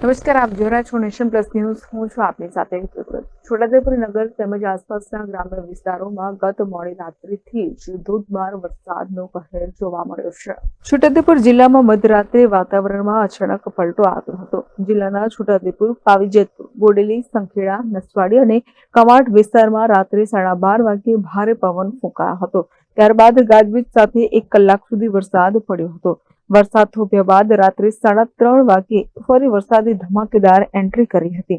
નમસ્કાર, આપ જોઈ છો નેશન પ્લસ ન્યૂઝ. હું છું આપની સાથે. છોટાઉદેપુર નગર તેમજ આસપાસના ગ્રામ્ય વિસ્તારોમાં ગત મોડી રાત્રિથી જ ધોધમાર વરસાદનો કહેર જોવા મળ્યો છે. છોટાઉદેપુર જિલ્લામાં મધરાત્રે વાતાવરણમાં અચાનક પલટો આવ્યો હતો. જિલ્લાના છોટાઉદેપુર, પાવીજેતપુર, બોડેલી, સંખેડા, નસવાડી અને કવાટ વિસ્તારમાં રાત્રે સાડા બાર વાગ્યે ભારે પવન ફૂંકાયો હતો. ત્યારબાદ ગાજવીજ સાથે એક કલાક સુધી વરસાદ પડ્યો હતો. વરસાદ થોભ્યા બાદ રાત્રે સાડા ત્રણ વાગ્યે ફરી વરસાદે ધમાકેદાર એન્ટ્રી કરી હતી.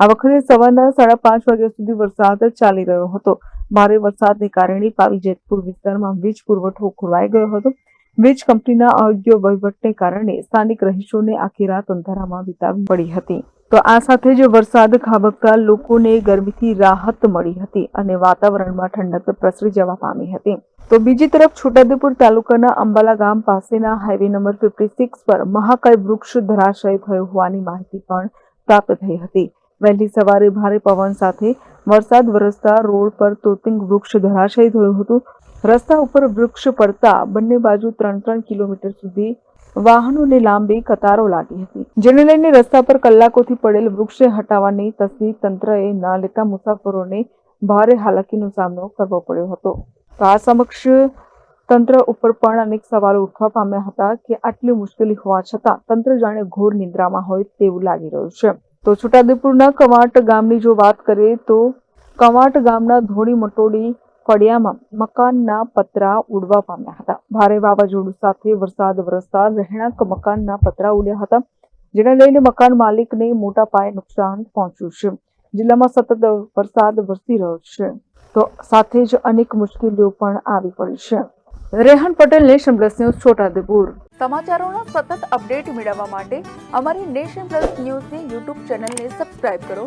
આ વખતે સવારના સાડા પાંચ વાગ્યા સુધી વરસાદ ચાલી રહ્યો હતો. ભારે વરસાદને કારણે પાવી જેતપુર વિસ્તારમાં વીજ પુરવઠો ખોરવાઈ ગયો હતો. વીજ કંપનીના અયોગ્ય વહીવટને કારણે સ્થાનિક રહીશોને આખી રાત અંધારામાં વિતાવવી પડી હતી. તો આ સાથે જ વરસાદ ખાબકતા લોકોને ગરમીથી રાહત મળી હતી અને વાતાવરણમાં ઠંડક પ્રસરી જવા પામી હતી. તો બીજી તરફ છોટાઉદેપુર તાલુકાના અંબાલા ગામ પાસેના હાઈવે નંબર ફિફ્ટી સિક્સ પર મહાકાય વૃક્ષ ધરાશય થયો હોવાની માહિતી પણ પ્રાપ્ત થઈ હતી. વહેલી સવારે ભારે પવન સાથે વરસાદ વરસતા રોડ પર તોતિંગ વૃક્ષ ધરાશય થયું હતું. રસ્તા ઉપર વૃક્ષ પડતા બંને બાજુ ત્રણ ત્રણ કિલોમીટર સુધી વાહનોની લાંબી કતારો લાગી હતી. જેને લઈને રસ્તા પર કલાકોથી પડેલ વૃક્ષ હટાવવાની તસદી તંત્રએ ન લેતા મુસાફરોને ભારે હાલાકીનો સામનો કરવો પડ્યો હતો. તો આ સમક્ષ તંત્ર ઉપર પણ અનેક સવાલો ઉઠવા પામ્યા હતા કે આટલી મુશ્કેલી હોવા છતાં તંત્ર જાણે ઘોર નિંદ્રામાં હોય તેવું લાગી રહ્યું છે. તો છોટાઉદેપુરના કવાંટ ગામની જો વાત કરીએ તો કવાંટ ગામના ધોળી મટોડી ફળિયામાં મકાનના પતરા ઉડવા પામ્યા હતા. ભારે વાવાઝોડું સાથે વરસાદ વરસતા રહેણાંક મકાનના પતરા ઉડ્યા હતા, જેને લઈને મકાન માલિકને મોટા પાયે નુકસાન પહોંચ્યું છે. જિલ્લામાં સતત વરસાદ વરસી રહ્યો છે. તો સાથે જ અનેક મુશ્કેલીઓ પણ આવી પડી છે. Rehan Patel, Nation Plus News, Chhota Udepur. સમાચારોના સતત અપડેટ મેળવવા માટે અમારી નેશન પ્લસ ન્યૂઝની યુટ્યુબ ચેનલને સબસ્ક્રાઇબ કરો.